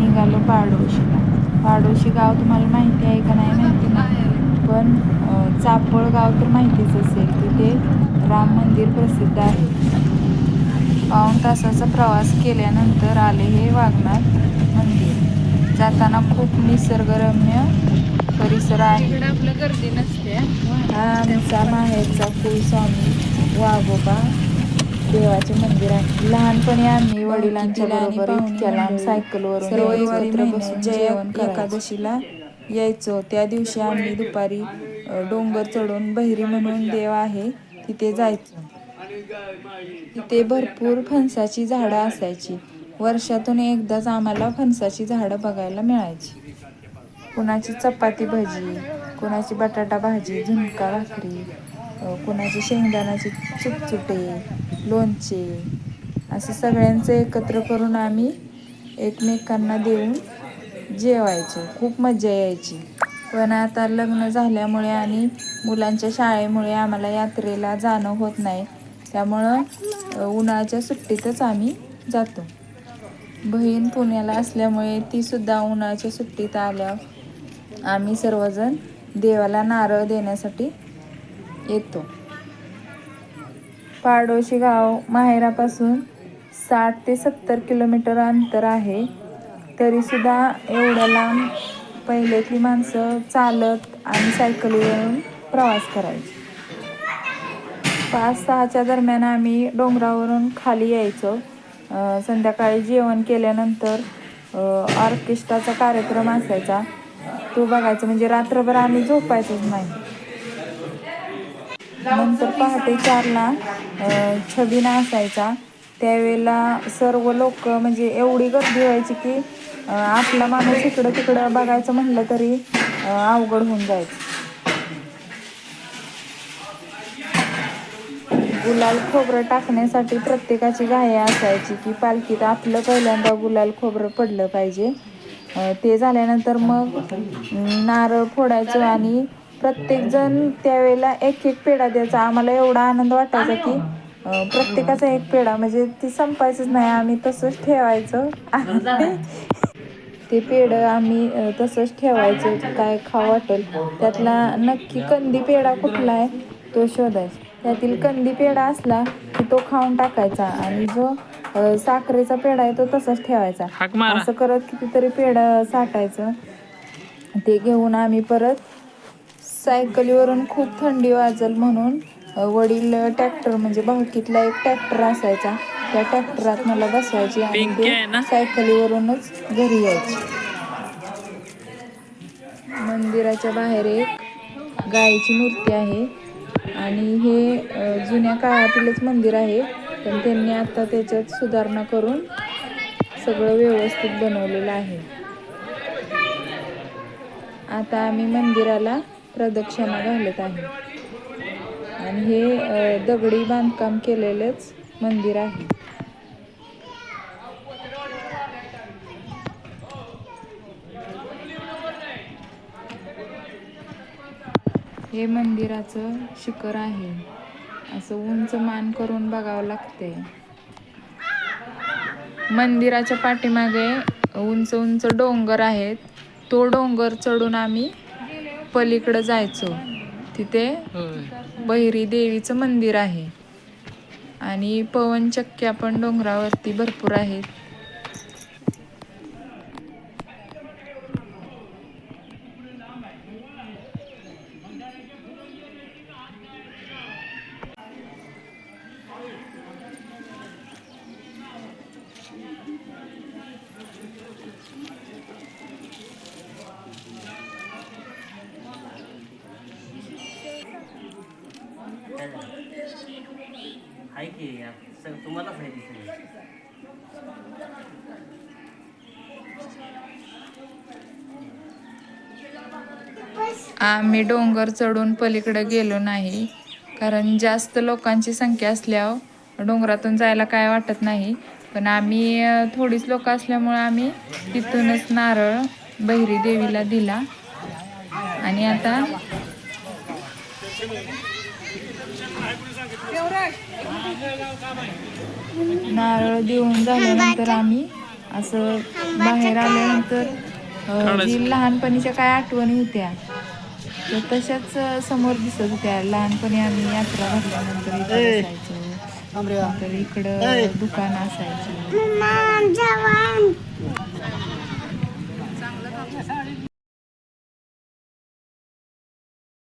निघालो पाडोशीला पाडोशी गाव तुम्हाला माहिती आहे का नाही माहिती नाही पण चापळ गाव तर माहितीच असेल. तिथे राम मंदिर प्रसिद्ध आहे. पाऊण तासाचा प्रवास केल्यानंतर आले हे वाघनाथ मंदिर. जाताना खूप निसर्गरम्य परिसर आहे. आपलं गर्दी नसते. हा आमचा माहेरचा कुलस्वामी वाघोबा देवाचे मंदिर आहे. लहानपणी आम्ही वडिलांच्या बरोबर इतक्या लांब सायकलवर सर्व एकत्र बसून जेवण एकादशीला यायचो. त्या दिवशी आम्ही दुपारी डोंगर चढून बहिरी म्हणून देव आहे तिथे जायचो. तिथे भरपूर फणसाची झाडं असायची. वर्षातून एकदाच आम्हाला फणसाची झाडं बघायला मिळायची. कुणाची चपाती भाजी कुणाची बटाटा भाजी झुणका भाकरी कुणाची शेंगदाण्याचे चुटचुटे लोणचे. असं सगळ्यांचं एकत्र करून आम्ही एकमेकांना देऊन जेवायचो. खूप मजा यायची. पण आता लग्न झाल्यामुळे आणि मुलांच्या शाळेमुळे आम्हाला यात्रेला जाणं होत नाही. त्यामुळं उन्हाळ्याच्या सुट्टीतच आम्ही जातो. बहीण पुण्याला असल्यामुळे तीसुद्धा उन्हाळ्याच्या सुट्टीत आल्यावर आम्ही सर्वजण देवाला नारळ देण्यासाठी येतो. पाडोशी गाव माहेरापासून साठ ते सत्तर किलोमीटर अंतर आहे. तरीसुद्धा एवढ्या लांब पहिल्यातली माणसं चालत आणि सायकलीवरून प्रवास करायची. पाच सहाच्या दरम्यान आम्ही डोंगरावरून खाली यायचो. संध्याकाळी जेवण केल्यानंतर ऑर्केस्ट्राचा कार्यक्रम असायचा. तो बघायचा म्हणजे रात्रभर आम्ही झोपायचोच नाही. नंतर पहाटे चारला छबिना असायचा त्यावेळेला सर्व लोक म्हणजे एवढी गर्दी व्हायची की आपला माणूस इकडं तिकडं बघायचं म्हणलं तरी अवघड होऊन जायचं. गुलाल खोबरं टाकण्यासाठी प्रत्येकाची घाई असायची की पालखीत आपलं पहिल्यांदा गुलाल खोबरं पडलं पाहिजे. ते झाल्यानंतर मग नारळ फोडायचं आणि प्रत्येकजण त्यावेळेला एक एक पेढा द्यायचा. आम्हाला एवढा आनंद वाटायचा की अ, प्रत्येकाचा एक पेढा. म्हणजे ती संपायचंच नाही. आम्ही तसंच ठेवायचं. ते पेढं आम्ही तसंच ठेवायचं. काय खावं वाटेल. त्यातला नक्की कंदी पेढा कुठला आहे तो शोधायचा. त्यातील कंदी पेढा असला की तो खाऊन टाकायचा. आणि जो साखरेचा पेढा आहे तो तसाच ठेवायचा. असं करत कितीतरी पेढं साठायचं. ते घेऊन आम्ही परत सायकलीवरून खूप थंडी वाजल म्हणून वडील ट्रॅक्टर म्हणजे भावकीतला एक ट्रॅक्टर असायचा. त्या ट्रॅक्टरात मला बसवायची आणि सायकलीवरूनच घरी यायचे. मंदिराच्या बाहेर एक गायीची मूर्ती आहे आणि हे जुन्या काळातीलच मंदिर आहे. पण त्यांनी आता त्याच्यात सुधारणा करून सगळं व्यवस्थित बनवलेलं आहे. आता आम्ही मंदिराला प्रदक्षिणा घालत आहे. आणि हे दगडी बांधकाम केलेलेच मंदिर आहे. हे मंदिराचं शिखर आहे. असं उंच मान करून बघावं लागते. मंदिराच्या पाठीमागे उंच उंच डोंगर आहेत. तो डोंगर चढून आम्ही पलीकडं जायचो. तिथे बहिरी देवीचं मंदिर आहे. आणि पवनचक्क्या पण डोंगरावरती भरपूर आहेत. आहे की सग तुम्हालाच आहे ती आम्ही डोंगर चढून पलीकडे गेलो नाही कारण जास्त लोकांची संख्या असल्यावर डोंगरातून जायला काय वाटत नाही. पण आम्ही थोडीच लोक असल्यामुळे आम्ही तिथूनच नारळ बहिरी देवीला दिला. आणि आता नारळ देऊन झाल्यानंतर आम्ही असं बाहेर आल्यानंतर जी लहानपणीच्या काय आठवणी होत्या तर तशाच समोर दिसत होत्या. लहानपणी आम्ही यात्रा भरल्यानंतर इकडं दुकान असायचं.